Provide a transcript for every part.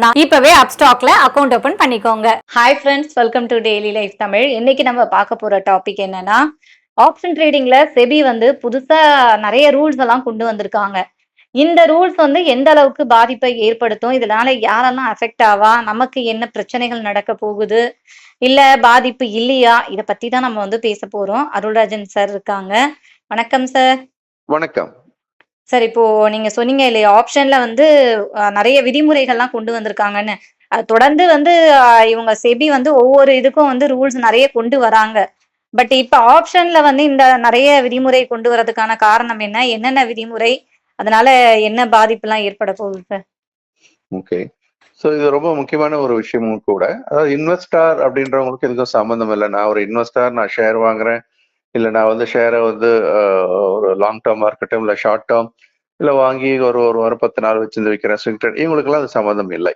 மட்டும்தான் இப்பவே அப்ஸ்டாக்ல அக்கவுண்ட் ஓபன் பண்ணிக்கோங்க. Hi friends welcome to daily life Tamil இன்னைக்கு நம்ம பார்க்க போற டாபிக் என்னன்னா ஆப்ஷன் ட்ரேடிங்ல செபி வந்து புதுசா நிறைய ரூல்ஸ் எல்லாம் கொண்டு வந்திருக்காங்க. இந்த ரூல்ஸ் வந்து எந்த அளவுக்கு பாதிப்பை ஏற்படுத்தும்? இதனால யாரெல்லாம் அஃபெக்ட் ஆவா? நமக்கு என்ன பிரச்சனைகள் நடக்க போகுது? இல்ல பாதிப்பு இல்லையா? இத பத்தி தான் நம்ம வந்து பேச போறோம். அருள்ராஜன் சார் இருக்காங்க. வணக்கம் சார் வணக்கம். சார் இப்போ நீங்க சொன்னீங்க இல்லையா ஆப்ஷன்ல வந்து நிறைய விதிமுறைகள்லாம் கொண்டு வந்திருக்காங்கன்னு. அது தொடர்ந்து வந்து இவங்க செபி வந்து ஒவ்வொரு இதுக்கும் வந்து ரூல்ஸ் நிறைய கொண்டு வராங்க. பட் இப்ப ஆப்ஷன்ல வந்து இந்த நிறைய விதிமுறை கொண்டு வரதுக்கான காரணம் என்ன? என்னென்ன விதிமுறை? அதனால என்ன பாதிப்புலாம் ஏற்பட போகுது சார்? ஓகே. ஸோ இது ரொம்ப முக்கியமான ஒரு விஷயமும் கூட. அதாவது இன்வெஸ்டார் அப்படின்றவங்களுக்கு எதுக்கும் சம்மந்தம் இல்லை. நான் ஒரு இன்வெஸ்டார் நான் ஷேர் வாங்குறேன். இல்லை நான் வந்து ஷேரை வந்து ஒரு லாங் டேர்மாக இருக்கட்டும் இல்லை ஷார்ட் டேர்ம் இல்லை வாங்கி ஒரு ஒரு வாரம் பத்து நாள் வச்சிருந்து விற்கிறேன் ஸ்விங் ட்ரேட் இவங்களுக்கெல்லாம் அது சம்மந்தம் இல்லை.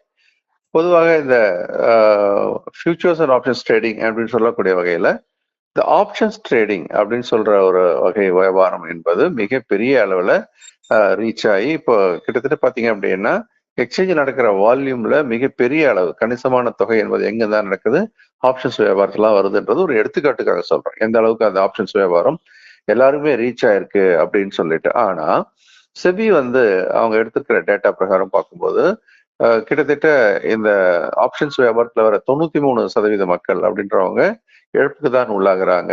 பொதுவாக இந்த ஃபியூச்சர்ஸ் அண்ட் ஆப்ஷன்ஸ் ட்ரேடிங் அப்படின்னு சொல்லக்கூடிய வகையில் இந்த ஆப்ஷன்ஸ் ட்ரேடிங் அப்படின்னு சொல்ற ஒரு வகை வியாபாரம் என்பது மிகப்பெரிய அளவில் ரீச் ஆகி இப்போ கிட்டத்தட்ட பார்த்தீங்க அப்படின்னா எக்ஸ்சேஞ்ச் நடக்கிற வால்யூம்ல மிகப்பெரிய அளவு கணிசமான தொகை என்பது எங்க தான் நடக்குது? ஆப்ஷன்ஸ் வியாபாரத்துலாம் வருதுன்றது ஒரு எடுத்துக்காட்டுக்காக சொல்றேன். எந்த அளவுக்கு அந்த ஆப்ஷன்ஸ் வியாபாரம் எல்லாருமே ரீச் ஆயிருக்கு அப்படின்னு சொல்லிட்டு. ஆனா செபி வந்து அவங்க எடுத்துருக்கிற டேட்டா பிரகாரம் பார்க்கும்போது கிட்டத்தட்ட இந்த ஆப்ஷன்ஸ் வியாபாரத்துல வர தொண்ணூத்தி மூணு சதவீத மக்கள் அப்படின்றவங்க இழப்புக்கு தான் உள்ளாகிறாங்க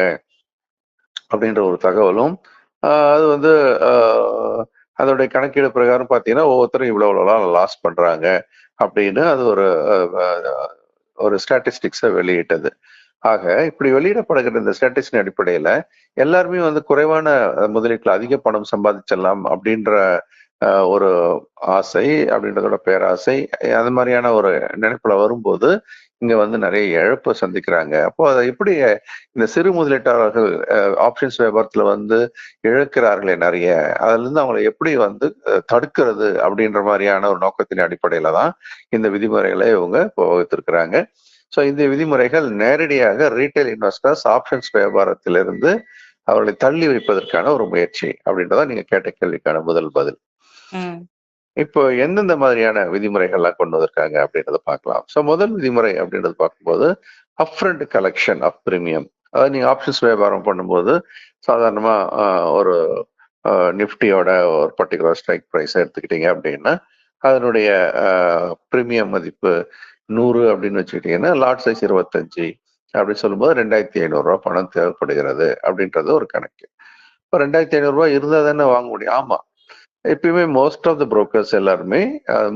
அப்படின்ற ஒரு தகவலும் அது வந்து அதோடைய கணக்கீடு பிரகாரம் பார்த்தீங்கன்னா ஒவ்வொருத்தரும் இவ்வளோ இவ்வளோலாம் லாஸ் பண்றாங்க அப்படின்னு அது ஒரு ஒரு ஸ்டாட்டிஸ்டிக்ஸை வெளியிட்டது. ஆக இப்படி வெளியிடப்படுகிற இந்த ஸ்டாட்டிஸ்டிக் அடிப்படையில எல்லாருமே வந்து குறைவான முதலீட்டில் முதலீட்டுல அதிக பணம் சம்பாதிச்சிடலாம் அப்படின்ற அஹ், ஒரு ஆசை அப்படின்றதோட பேராசை அது மாதிரியான ஒரு நினைப்புல வரும்போது இங்க வந்து நிறைய இழப்பை சந்திக்கிறாங்க. அப்போ அதை எப்படி இந்த சிறு முதலீட்டாளர்கள் ஆப்ஷன்ஸ் வியாபாரத்துல வந்து இழக்கிறார்களே நிறைய அதுல இருந்து அவங்களை எப்படி வந்து தடுக்கிறது அப்படின்ற மாதிரியான ஒரு நோக்கத்தின் அடிப்படையில தான் இந்த விதிமுறைகளை இவங்க இப்போ வகுத்திருக்கிறாங்க ஸோ இந்த விதிமுறைகள் நேரடியாக ரீட்டைல் இன்வெஸ்டர்ஸ் ஆப்ஷன்ஸ் வியாபாரத்திலிருந்து அவர்களை தள்ளி வைப்பதற்கான ஒரு முயற்சி அப்படின்றத நீங்க கேட்ட கேள்விக்கான முதல் பதில். இப்போ எந்தெந்த மாதிரியான விதிமுறைகள்லாம் கொண்டு வந்திருக்காங்க அப்படின்றத பார்க்கலாம். ஸோ முதல் விதிமுறை அப்படின்றது பார்க்கும்போது அப்ரண்ட் கலெக்ஷன் ஆஃப் பிரீமியம் அதாவது நீங்க ஆப்ஷன்ஸ் வியாபாரம் பண்ணும்போது சாதாரணமாக ஒரு நிஃப்டியோட ஒரு பர்டிகுலர் ஸ்ட்ரைக் ப்ரைஸ் எடுத்துக்கிட்டீங்க அப்படின்னா அதனுடைய ப்ரீமியம் மதிப்பு நூறு அப்படின்னு வச்சுக்கிட்டீங்கன்னா லாட் சைஸ் இருபத்தஞ்சு அப்படி சொல்லும்போது ரெண்டாயிரத்தி ஐநூறுரூவா பணம் தேவைப்படுகிறது அப்படின்றது ஒரு கணக்கு. இப்போ ரெண்டாயிரத்தி ஐநூறுரூவா இருந்தால் தானே வாங்க முடியும். ஆமா எப்பயுமே மோஸ்ட் ஆஃப் த புரோக்கர்ஸ் எல்லாருமே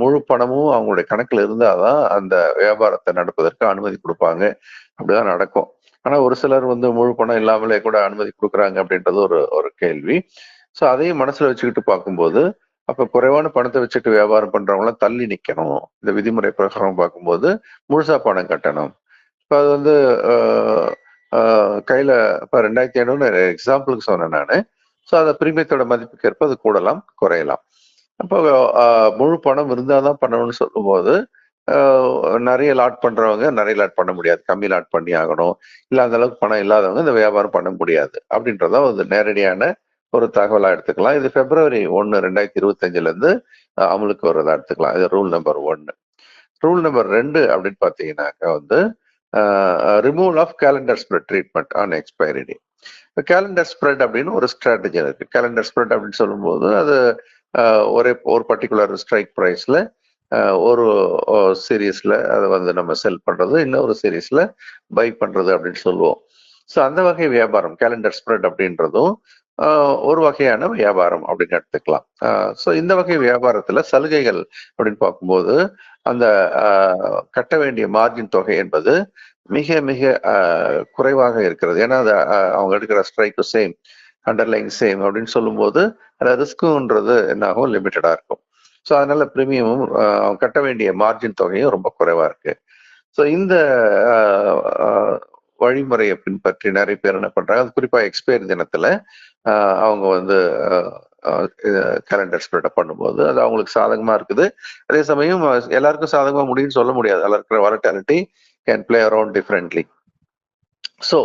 முழு பணமும் அவங்களுடைய இருந்தால் இருந்தாதான் அந்த வியாபாரத்தை நடப்பதற்கு அனுமதி கொடுப்பாங்க. அப்படிதான் நடக்கும். ஆனா ஒரு சிலர் வந்து முழு பணம் இல்லாமலே கூட அனுமதி கொடுக்குறாங்க அப்படின்றது ஒரு ஒரு கேள்வி. ஸோ அதையும் மனசுல வச்சுக்கிட்டு பார்க்கும்போது அப்ப குறைவான பணத்தை வச்சுட்டு வியாபாரம் பண்றவங்களாம் தள்ளி நிக்கணும். இந்த விதிமுறை பிரகாரம் பார்க்கும்போது முழுசா பணம் கட்டணும். இப்போ அது வந்து கையில் கையில இப்போ ரெண்டாயிரத்தி ஐநூறு எக்ஸாம்பிளுக்கு சொன்னேன் நான். ஸோ அந்த பிரீமியத்தோட மதிப்புக்கு ஏற்ப அது கூடலாம் குறையலாம். அப்போ முழு பணம் இருந்தால் தான் பண்ணணும்னு சொல்லும்போது நிறைய லாட் பண்ணுறவங்க நிறைய லாட் பண்ண முடியாது. கம்மி லாட் பண்ணி ஆகணும். இல்லை அந்த அளவுக்கு பணம் இல்லாதவங்க இந்த வியாபாரம் பண்ண முடியாது. அப்படின்றத ஒரு நேரடியான ஒரு தகவலாக எடுத்துக்கலாம். இது பிப்ரவரி ஒன்று ரெண்டாயிரத்தி இருபத்தஞ்சிலேருந்து அமலுக்கு வர்றதா எடுத்துக்கலாம். இது ரூல் நம்பர் ஒன்னு. ரூல் நம்பர் ரெண்டு அப்படின்னு பார்த்தீங்கன்னாக்கா வந்து removal of calendar spread treatment on expiry day calendar spread அப்படின்னு ஒரு ஸ்ட்ராட்டஜி இருக்கு. கேலண்டர் ஸ்ப்ரெட் அப்படின்னு சொல்லும்போது அது ஆஹ், ஒரே ஒரு பர்டிகுலர் ஸ்ட்ரைக் ப்ரைஸ்ல ஒரு சீரீஸில் அதை வந்து நம்ம செல் பண்றது இன்னொரு சீரீஸில் பை பண்றது அப்படின்னு சொல்லுவோம். ஸோ அந்த வகை வியாபாரம் கேலண்டர் ஸ்ப்ரெட் அப்படின்றதும் ஆஹ், ஒரு வகையான வியாபாரம் அப்படின்னு எடுத்துக்கலாம். ஸோ இந்த வகை வியாபாரத்துல சலுகைகள் அப்படின்னு பார்க்கும்போது அந்த ஆஹ், கட்ட வேண்டிய மார்ஜின் தொகை என்பது மிக மிக குறைவாக இருக்கிறது. ஏன்னா அது அவங்க எடுக்கிற ஸ்ட்ரைக்கு சேம் அண்டர்லைங் சேம் அப்படின்னு சொல்லும்போது அதில் ரிஸ்க்குன்றது என்ன ஆகும் இருக்கும். ஸோ அதனால ப்ரீமியமும் கட்ட வேண்டிய மார்ஜின் தொகையும் ரொம்ப குறைவா இருக்கு. ஸோ இந்த ஆஹ், ஆஹ், வழிமுறையை பின்பற்றி நிறைய பேர் என்ன பண்றாங்க? அது குறிப்பா எக்ஸ்பயர் தினத்துல ஆஹ், அவங்க வந்து கேலண்டர் ஸ்ப்ரெட் பண்ணும்போது அது அவங்களுக்கு சாதகமா இருக்குது. அதே சமயம் எல்லாருக்கும் சாதகமா முடியும்னு சொல்ல முடியாது. அதில் இருக்கிற volatility can play around differently so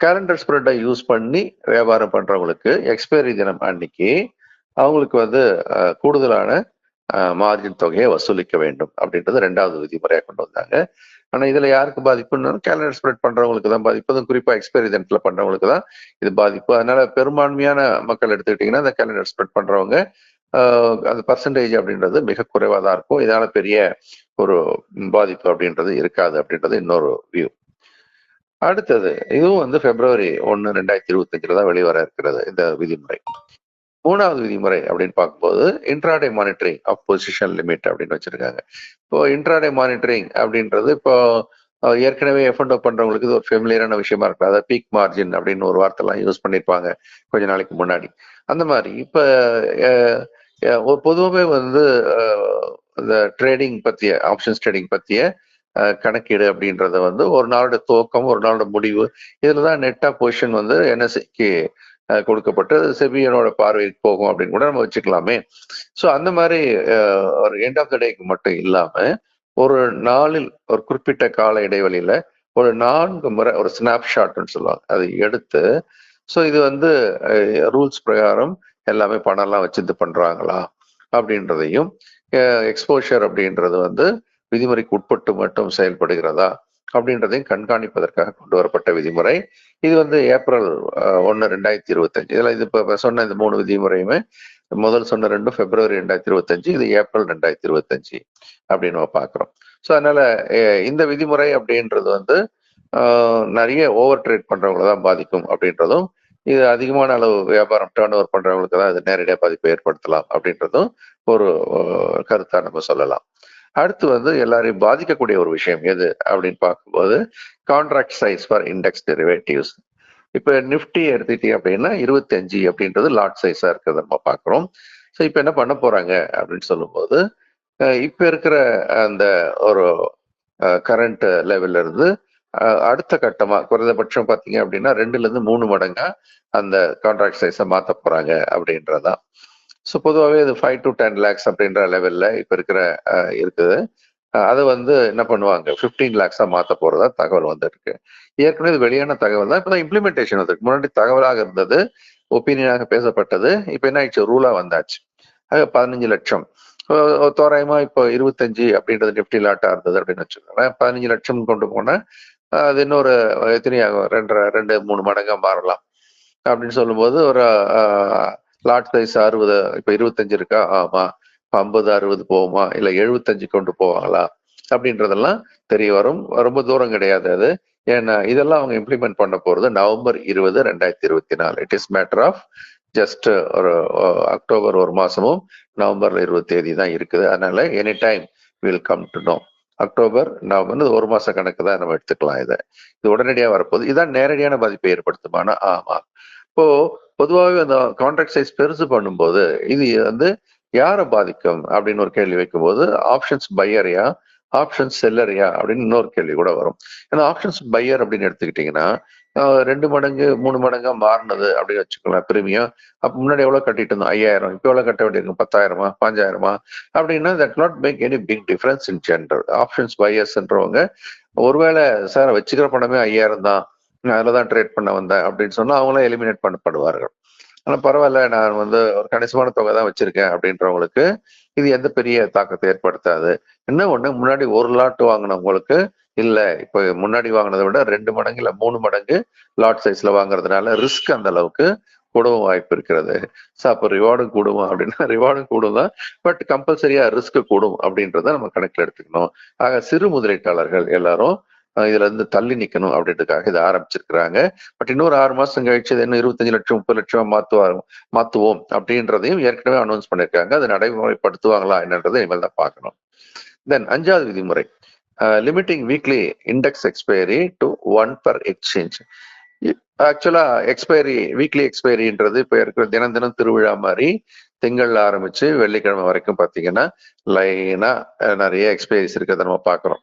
calendar ஸ்ப்ரெட்டை use பண்ணி வியாபாரம் பண்றவங்களுக்கு எக்ஸ்பைரி தினம் அன்னைக்கு அவங்களுக்கு வந்து கூடுதலான மார்ஜின் தொகையை வசூலிக்க வேண்டும் அப்படின்றது ரெண்டாவது விதிமுறையாக கொண்டு வந்தாங்க. ஆனால் இதில் யாருக்கு பாதிப்புன்னு கேலண்டர் ஸ்ப்ரெட் பண்ணுறவங்களுக்கு தான் பாதிப்பு. அதுவும் குறிப்பாக எக்ஸ்பைரி தினத்தில் பண்ணுறவங்களுக்கு தான் இது பாதிப்பு. அதனால பெரும்பான்மையான மக்கள் எடுத்துக்கிட்டீங்கன்னா இந்த கேலண்டர் ஸ்ப்ரெட் பண்ணுறவங்க ஆஹ், அந்த பர்சன்டேஜ் அப்படின்றது மிக குறைவாக தான் இருக்கும். இதனால பெரிய ஒரு பாதிப்பு அப்படின்றது இருக்காது அப்படின்றது இன்னொரு வியூ அடுத்தது இதுவும் வந்து பிப்ரவரி ஒன்னு ரெண்டாயிரத்தி இருபத்தஞ்சில் தான் வெளிவர இருக்கிறது இந்த விதிமுறை. மூணாவது விதிமுறை அப்படின்னு பார்க்கும்போது intraday monitoring of position limit அப்படின்னு வச்சிருக்காங்க. இப்போ இன்ட்ராடே மானிட்டரிங் அப்படின்றது இப்போ ஏற்கனவே எஃபண்டோ பண்றவங்களுக்கு இது ஒரு ஃபெமிலியரான விஷயமா இருக்கு அதாவது பீக் மார்ஜின் அப்படின்னு ஒரு வார்த்தைலாம் யூஸ் பண்ணியிருப்பாங்க கொஞ்ச நாளைக்கு முன்னாடி. அந்த மாதிரி இப்போ ஒரு பொதுவாகவே வந்து இந்த ட்ரேடிங் பத்திய ஆப்ஷன்ஸ் ட்ரேடிங் பத்திய கணக்கீடு அப்படின்றத வந்து ஒரு நாளோட துவக்கம் ஒரு நாளோட முடிவு. இதுலதான் நெட்டா பொசிஷன் வந்து என்எஸ்சிக்கு கொடுக்கப்பட்டு செபியனோட பார்வைக்கு போகும் அப்படின்னு கூட நம்ம வச்சுக்கலாமே. ஸோ அந்த மாதிரி ஒரு எண்ட் ஆஃப் த டேக்கு மட்டும் இல்லாம ஒரு நாளில் ஒரு குறிப்பிட்ட கால இடைவெளியில ஒரு நான்கு முறை ஒரு ஸ்னாப்ஷாட்னு சொல்லுவாங்க. அதை எடுத்து ஸோ இது வந்து ரூல்ஸ் பிரகாரம் எல்லாமே பணம்லாம் வச்சு இது பண்றாங்களா? அப்படின்றதையும் எக்ஸ்போஷர் அப்படின்றது வந்து விதிமுறைக்கு உட்பட்டு மட்டும் செயல்படுகிறதா அப்படின்றதையும் கண்காணிப்பதற்காக கொண்டு வரப்பட்ட விதிமுறை. இது வந்து ஏப்ரல் ஒன்று ரெண்டாயிரத்தி இருபத்தஞ்சு. இதில் இது இப்போ சொன்ன இந்த மூணு விதிமுறையுமே முதல் சொன்ன ரெண்டும் பிப்ரவரி ரெண்டாயிரத்தி இருபத்தஞ்சு இது ஏப்ரல் ரெண்டாயிரத்தி இருபத்தஞ்சு அப்படின்னு நம்ம பார்க்குறோம். ஸோ அதனால இந்த விதிமுறை அப்படின்றது வந்து நிறைய ஓவர் ட்ரேட் பண்ணுறவங்கள தான் பாதிக்கும் அப்படின்றதும் இது அதிகமான அளவு வியாபாரம் டேர்ன் ஓவர் பண்றவங்களுக்கு தான் அது நேரடியாக பாதிப்பை ஏற்படுத்தலாம் அப்படின்றதும் ஒரு கருத்தா நம்ம சொல்லலாம். அடுத்து வந்து எல்லாரையும் பாதிக்கக்கூடிய ஒரு விஷயம் எது அப்படின்னு பார்க்கும்போது contract size for index derivatives இப்போ நிஃப்டி எடுத்துக்கிட்டீங்க அப்படின்னா இருபத்தஞ்சு அப்படின்றது லாட் சைஸா இருக்கிறத நம்ம பார்க்குறோம். ஸோ இப்போ என்ன பண்ண போறாங்க அப்படின்னு சொல்லும்போது இப்போ இருக்கிற அந்த ஒரு கரண்ட் லெவல்ல இருந்து அடுத்த கட்டமா குறைந்தபட்சம் பாத்தீங்க அப்படின்னா ரெண்டுல இருந்து மூணு மடங்கா அந்த கான்ட்ராக்ட் சைஸை மாத்த போறாங்க அப்படின்றதான். ஸோ பொதுவாகவே இது ஃபைவ் டு டென் லேக்ஸ் அப்படின்ற லெவல்ல இப்போ இருக்கிற அஹ், இருக்குது. அஹ், அதை வந்து என்ன பண்ணுவாங்க? ஃபிஃப்டீன் லேக்ஸா மாத்த போறதா தகவல் வந்திருக்கு. ஏற்கனவே இது வெளியான தகவல் தான். இப்பதான் இம்ப்ளிமெண்டேஷன் வந்திருக்கு. முன்னாடி தகவலாக இருந்தது ஒப்பீனியனாக பேசப்பட்டது. இப்போ என்ன ஆயிடுச்சு? ரூலா வந்தாச்சு. அது பதினஞ்சு லட்சம். தோராயமா இப்போ இருபத்தஞ்சு அப்படின்றது நிப்டி லாட்டா இருந்தது அப்படின்னு வச்சுக்கோங்களேன். பதினஞ்சு லட்சம் கொண்டு போனா அது இன்னொரு எத்தனையாகும்? ரெண்டரை ரெண்டு மூணு மடங்கா மாறலாம். அப்படின்னு சொல்லும்போது ஒரு லாட் சைஸ் அறுபது இப்போ இருபத்தஞ்சு இருக்கா? ஆமா. இப்ப ஐம்பது அறுபது போகுமா? இல்ல எழுபத்தஞ்சு கொண்டு போவாங்களா? அப்படின்றதெல்லாம் தெரிய வரும். ரொம்ப தூரம் கிடையாது அது. ஏன்னா இதெல்லாம் அவங்க இம்ப்ளிமெண்ட் பண்ண போறது நவம்பர் இருபது ரெண்டாயிரத்தி இருபத்தி நாலு. It is matter of just ஒரு அக்டோபர் ஒரு மாசமும் நவம்பர் இருபது தேதி தான் இருக்குது. அதனால any time will come to know October November ஒரு மாச கணக்கு தான் நம்ம எடுத்துக்கலாம் இதை. இது உடனடியாக வரப்போகுது. இதுதான் நேரடியான பாதிப்பை ஏற்படுத்துமானா? ஆமா. இப்போ பொதுவாகவே அந்த கான்ட்ராக்ட் சைஸ் பெருசு பண்ணும்போது இது வந்து யாரை பாதிக்கும் அப்படின்னு ஒரு கேள்வி வைக்கும்போது ஆப்ஷன்ஸ் பையரையா ஆப்ஷன்ஸ் செல்லரியா அப்படின்னு இன்னொரு கேள்வி கூட வரும். ஏன்னா ஆப்ஷன்ஸ் பையர் அப்படின்னு எடுத்துக்கிட்டீங்கன்னா ரெண்டு மடங்கு மூணு மடங்கா மாறினது அப்படின்னு வச்சுக்கலாம் பிரீமியம். அப்ப முன்னாடி எவ்வளவு கட்டிட்டு இருந்தோம்? ஐயாயிரம். இப்போ எவ்வளவு கட்ட வேண்டியிருக்கும் பத்தாயிரமா? பாஞ்சாயிரமா? அப்படின்னா that not make any big difference in general options பையர்ஸ்ன்றவங்க ஒருவேளை சார் வச்சுக்கிற பணமே ஐயாயிரம் தான். நான் அதில் தான் ட்ரேட் பண்ண வந்தேன் அப்படின்னு சொன்னா அவங்களாம் எலிமினேட் பண்ணப்படுவார்கள். ஆனால் பரவாயில்ல நான் வந்து ஒரு கணிசமான தொகை தான் வச்சிருக்கேன் அப்படின்றவங்களுக்கு இது எந்த பெரிய தாக்கத்தை ஏற்படுத்தாது. என்ன ஒண்ணு முன்னாடி ஒரு லாட் வாங்கினவங்களுக்கு இல்ல இப்ப முன்னாடி வாங்கினதை விட ரெண்டு மடங்கு இல்ல மூணு மடங்கு லாட் சைஸ்ல வாங்குறதுனால ரிஸ்க் அந்த அளவுக்கு கூடவும் வாய்ப்பு இருக்கிறது. ஸோ அப்போ ரிவார்டும் கூடுமா அப்படின்னா ரிவார்டும் கூடும் தான். பட் கம்பல்சரியா ரிஸ்க் கூடும் அப்படின்றத நம்ம கணக்கில் எடுத்துக்கணும். ஆக சிறு முதலீட்டாளர்கள் எல்லாரும் இதுல இருந்து தள்ளி நிக்கணும் அப்படின்றதுக்காக இதை ஆரம்பிச்சிருக்கிறாங்க. பட் இன்னொரு ஆறு மாசம் கழிச்சு இது இன்னும் இருபத்தஞ்சு லட்சம் முப்பது லட்சம் மாத்துவாங்க மாத்துவோம் அப்படின்றதையும் ஏற்கனவே அனௌன்ஸ் பண்ணிருக்காங்க. அதை நடைமுறைப்படுத்துவாங்களா என்னன்றதை இனிமேல் தான் பார்க்கணும். தென் அஞ்சாவது விதிமுறை. Limiting weekly index expiry to one per exchange actually expiry weekly எக்ஸ்பைரின்றது இப்போ இருக்கிற தினம் தினம் திருவிழா மாதிரி திங்கள்ல ஆரம்பிச்சு வெள்ளிக்கிழமை வரைக்கும் பாத்தீங்கன்னா லைனா நிறைய எக்ஸ்பைரிஸ் இருக்கிறத நம்ம பாக்குறோம்.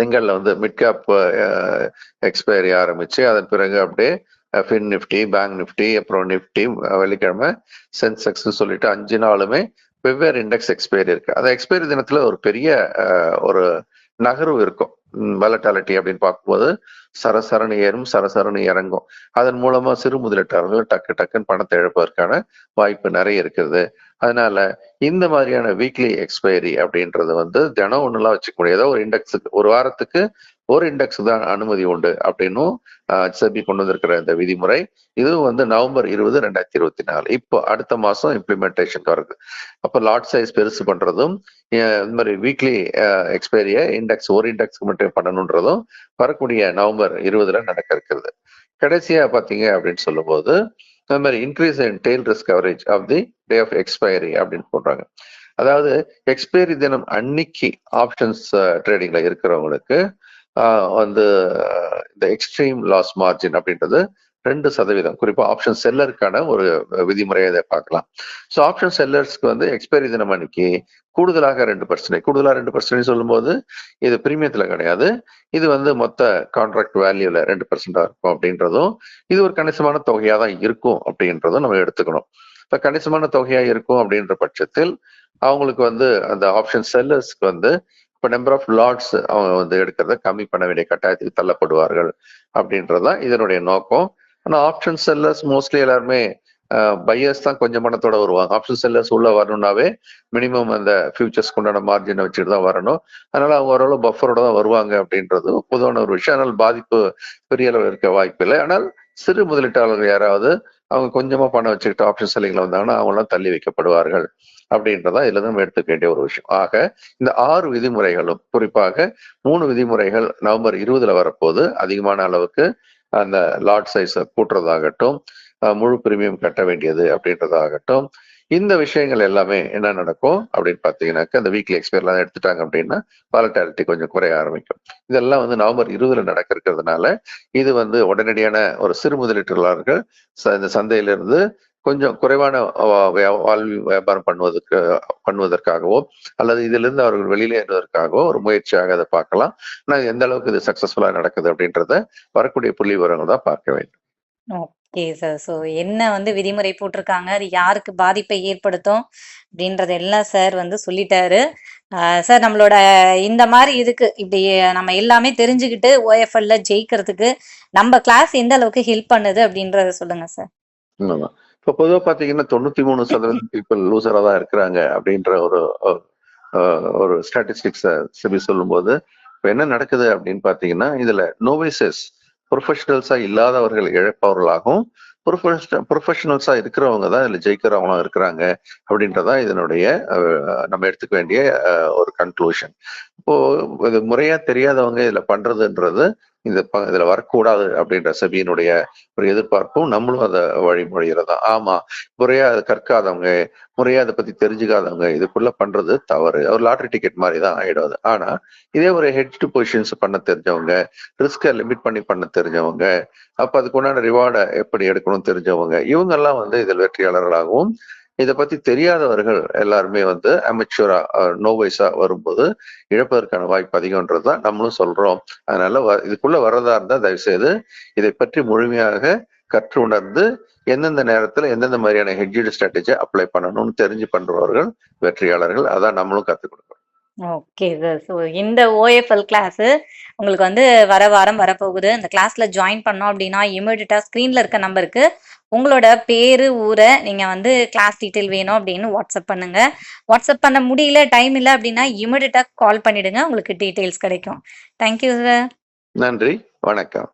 திங்கள்ல வந்து மிட் கேப் எக்ஸ்பைரி ஆரம்பிச்சு அதன் பிறகு அப்படியே ஃபின் நிஃப்டி பேங்க் நிஃப்டி அப்புறம் நிஃப்டி வெள்ளிக்கிழமை சென்செக்ஸ் சொல்லிட்டு அஞ்சு நாளுமே வெவ்வேறு இண்டெக்ஸ் எக்ஸ்பைரி இருக்கு. அந்த எக்ஸ்பைரி தினத்துல ஒரு பெரிய அஹ், ஒரு நகர்வு இருக்கும். வெலட்டாலிட்டி அப்படின்னு பார்க்கும்போது சரசரணி ஏறும் சரசரணி இறங்கும். அதன் மூலமா சிறு முதலீட்டாளர்கள் டக்கு டக்குன்னு பணத்தை இழப்பதற்கான வாய்ப்பு நிறைய இருக்குது அதனால இந்த மாதிரியான வீக்லி எக்ஸ்பைரி அப்படின்றது வந்து தினம் ஒண்ணுலாம் வச்சுக்க முடியாது. ஒரு இண்டெக்ஸுக்கு ஒரு வாரத்துக்கு ஒரு இண்டெக்ஸ் தான் அனுமதி உண்டு அப்படின்னும் செபி கொண்டு வந்திருக்கிற இந்த விதிமுறை. இதுவும் வந்து நவம்பர் இருபது ரெண்டாயிரத்தி இருபத்தி நாலு. இப்போ அடுத்த மாசம் இம்ப்ளிமெண்டேஷன் வருது அப்போ லாட் சைஸ் பெருசு பண்றதும் இந்த மாதிரி வீக்லி எக்ஸ்பைரிய இண்டெக்ஸ் ஒரு இண்டெக்ஸ்க்கு மட்டும் பண்ணணுன்றதும் வரக்கூடிய நவம்பர் இருபதுல நடக்க இருக்கிறது. கடைசியா பாத்தீங்க அப்படின்னு சொல்லும்போது அது மாதிரி increase in tail risk coverage of the day of expiry அப்படின்னு போடுறாங்க அதாவது எக்ஸ்பைரி தினம் அன்னைக்கு ஆப்ஷன்ஸ் ட்ரேடிங்ல இருக்கிறவங்களுக்கு வந்து இந்த எக்ஸ்ட்ரீம் லாஸ் மார்ஜின் அப்படின்றது ரெண்டு சதவீதம். குறிப்பா ஆப்ஷன் செல்லருக்கான ஒரு விதிமுறையை இதை பார்க்கலாம். ஸோ ஆப்ஷன் செல்லர்ஸ்க்கு வந்து எக்ஸ்பைரி தினம் அன்னைக்கு கூடுதலாக ரெண்டு பர்சன்டேஜ் கூடுதலா ரெண்டு பர்சன்டேஜ் சொல்லும்போது இது பிரீமியத்துல கிடையாது. இது வந்து மொத்த கான்ட்ராக்ட் வேல்யூல ரெண்டு பர்சன்டா இருக்கும் அப்படின்றதும் இது ஒரு கணிசமான தொகையா தான் இருக்கும் அப்படின்றதும் நம்ம எடுத்துக்கணும். கணிசமான தொகையா இருக்கும் அப்படின்ற பட்சத்தில் அவங்களுக்கு வந்து அந்த ஆப்ஷன் செல்லர்ஸ்க்கு வந்து இப்போ நம்பர் ஆஃப் லாட்ஸ் அவங்க வந்து எடுக்கிறத கம்மி பண்ண வேண்டிய கட்டாயத்துக்கு தள்ளப்படுவார்கள் அப்படின்றதுதான் இதனுடைய நோக்கம். ஆனால் ஆப்ஷன் செல்லர்ஸ் மோஸ்ட்லி எல்லாருமே பையர்ஸ் தான் கொஞ்சம் பணத்தோட வருவாங்க. ஆப்ஷன் செல்லர்ஸ் உள்ள வரணும்னாவே மினிமம் அந்த ஃபியூச்சர்ஸ்க்கு உண்டான மார்ஜினை வச்சுட்டு தான் வரணும். அதனால அவங்க ஓரளவு பஃபரோட தான் வருவாங்க அப்படின்றது பொதுவான ஒரு விஷயம். அதனால பாதிப்பு பெரிய அளவில் இருக்க வாய்ப்பு இல்லை ஆனால் சிறு முதலீட்டாளர்கள் யாராவது அவங்க கொஞ்சமா பணம் வச்சுக்கிட்டு ஆப்ஷன் செல்லிங்ல வந்தாங்கன்னா அவங்களாம் தள்ளி வைக்கப்படுவார்கள் அப்படின்றதா இதுல நம்ம எடுத்துக்க வேண்டிய ஒரு விஷயம். ஆக இந்த ஆறு விதிமுறைகளும் குறிப்பாக மூணு விதிமுறைகள் நவம்பர் இருபதுல வரப்போது அதிகமான அளவுக்கு அந்த லாட் சைஸை கூட்டுறதாகட்டும் அஹ் முழு பிரீமியம் கட்ட வேண்டியது அப்படின்றதாகட்டும் இந்த விஷயங்கள் எல்லாமே என்ன நடக்கும் அப்படின்னு பாத்தீங்கன்னாக்க அந்த வீக்லி எக்ஸ்பைர்லாம் எடுத்துட்டாங்க அப்படின்னா வாலட்டாலிட்டி கொஞ்சம் குறைய ஆரம்பிக்கும். இதெல்லாம் வந்து நவம்பர் இருபதுல நடக்க இருக்கிறதுனால இது வந்து உடனடியான ஒரு சிறு முதலீட்டாளர்கள் ச- இந்த சந்தையிலிருந்து கொஞ்சம் குறைவான வா- வியா- வாழ்வி வியாபாரம் பண்ணுவதற்கு பண்ணுவதற்காகவோ அல்லது இதிலிருந்து அவர்கள் வெளியிலே ஏறுவதற்காகவோ ஒரு முயற்சியாக அதை பார்க்கலாம். ஆனால் எந்த அளவுக்கு இது சக்சஸ்ஃபுல்லா நடக்குது அப்படின்றத வரக்கூடிய புள்ளி விவரங்கள் தான் பார்க்க வேண்டும். ஓகே சார் ஸோ என்ன வந்து விதிமுறை போட்டிருக்காங்க? அது யாருக்கு பாதிப்பை ஏற்படுத்தும்? அப்படின்றது எல்லாம் சார் வந்து சொல்லிட்டாரு. சார் நம்மளோட இந்த மாதிரி இதுக்கு இப்படி நம்ம எல்லாமே தெரிஞ்சுக்கிட்டு ஓஎஃப்எல்ல ஜெயிக்கிறதுக்கு நம்ம கிளாஸ் எந்த அளவுக்கு ஹெல்ப் பண்ணுது அப்படின்றத சொல்லுங்க சார் இப்போ பொதுவாக பார்த்தீங்கன்னா தொண்ணூத்தி மூணு சதவீதம் பீப்புள் லூசராக தான் இருக்கிறாங்க அப்படின்ற ஒரு ஒரு ஸ்டாட்டிஸ்டிக்ஸை சிபி சொல்லும்போது. இப்போ என்ன நடக்குது அப்படின்னு பார்த்தீங்கன்னா இதில் நோவேசஸ் ப்ரொஃபஷனல்ஸா இல்லாதவர்கள் இழப்பவர்களாகவும் ப்ரொஃபஷனல்ஸா இருக்கிறவங்க தான் இதுல ஜெயிக்கிறவங்களும் இருக்கிறாங்க அப்படின்றதான் இதனுடைய அஹ், நம்ம எடுத்துக்க வேண்டிய அஹ், ஒரு கன்க்ளூஷன் இப்போ இது முறையா தெரியாதவங்க இதுல பண்றதுன்றது இந்த இதுல வரக்கூடாது அப்படின்ற செபியினுடைய ஒரு எதிர்பார்ப்பும் நம்மளும் அதை வழிமொழிகிறதா? ஆமா. முறையா அதை கற்காதவங்க முறையா அதை பத்தி தெரிஞ்சுக்காதவங்க இதுக்குள்ள பண்றது தவறு. ஒரு லாட்ரி டிக்கெட் மாதிரி தான் ஆயிடும் அது. ஆனா இதே ஒரு ஹெட் டு பொசிஷன்ஸ் பண்ண தெரிஞ்சவங்க ரிஸ்கை லிமிட் பண்ணி பண்ண தெரிஞ்சவங்க அப்ப அதுக்கு உண்டான ரிவார்டை எப்படி எடுக்கணும் தெரிஞ்சவங்க இவங்க எல்லாம் வந்து இதில் வெற்றியாளர்களாகவும் இதை பத்தி தெரியாதவர்கள் எல்லாருமே வந்து அமெச்சூரா நோவைஸா வரும்போது இழப்பதற்கான வாய்ப்பு அதிகம்ன்றது தான் நம்மளும் சொல்றோம். அதனால வ- இதுக்குள்ள வர்றதா இருந்தா தயவு செய்து இதை பற்றி முழுமையாக கற்று உணர்ந்து எந்தெந்த நேரத்துல எந்தெந்த மாதிரியான ஹெட்ஜிட் ஸ்ட்ராட்டஜி அப்ளை பண்ணணும்னு தெரிஞ்சு பண்றவர்கள் வெற்றியாளர்கள் அதான் நம்மளும் கத்துக் கொடுக்கணும். ஓகே சார் ஸோ இந்த ஓஎஃப்எல் கிளாஸ் உங்களுக்கு வந்து வர வாரம் வரப்போகுது. அந்த கிளாஸ்ல ஜாயின் பண்ணோம் அப்படின்னா இமீடியட்டா ஸ்க்ரீன்ல இருக்க நம்பருக்கு உங்களோட பேரு ஊரை நீங்கள் வந்து கிளாஸ் டீட்டெயில் வேணும் அப்படின்னு வாட்ஸ்அப் பண்ணுங்க. வாட்ஸ்அப் பண்ண முடியல டைம் இல்லை அப்படின்னா இமீடியட்டாக கால் பண்ணிடுங்க. உங்களுக்கு டீட்டெயில்ஸ் கிடைக்கும். தேங்க்யூ சார் நன்றி. வணக்கம்.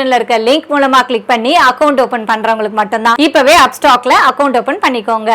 டிஸ்கிரிப்ஷன்ல இருக்க லிங்க் மூலமா கிளிக் பண்ணி அக்கௌண்ட் ஓபன் பண்றவங்களுக்கு மட்டும்தான். இப்பவே அப் ஸ்டாக்ல அக்கவுண்ட் ஓபன் பண்ணிக்கோங்க.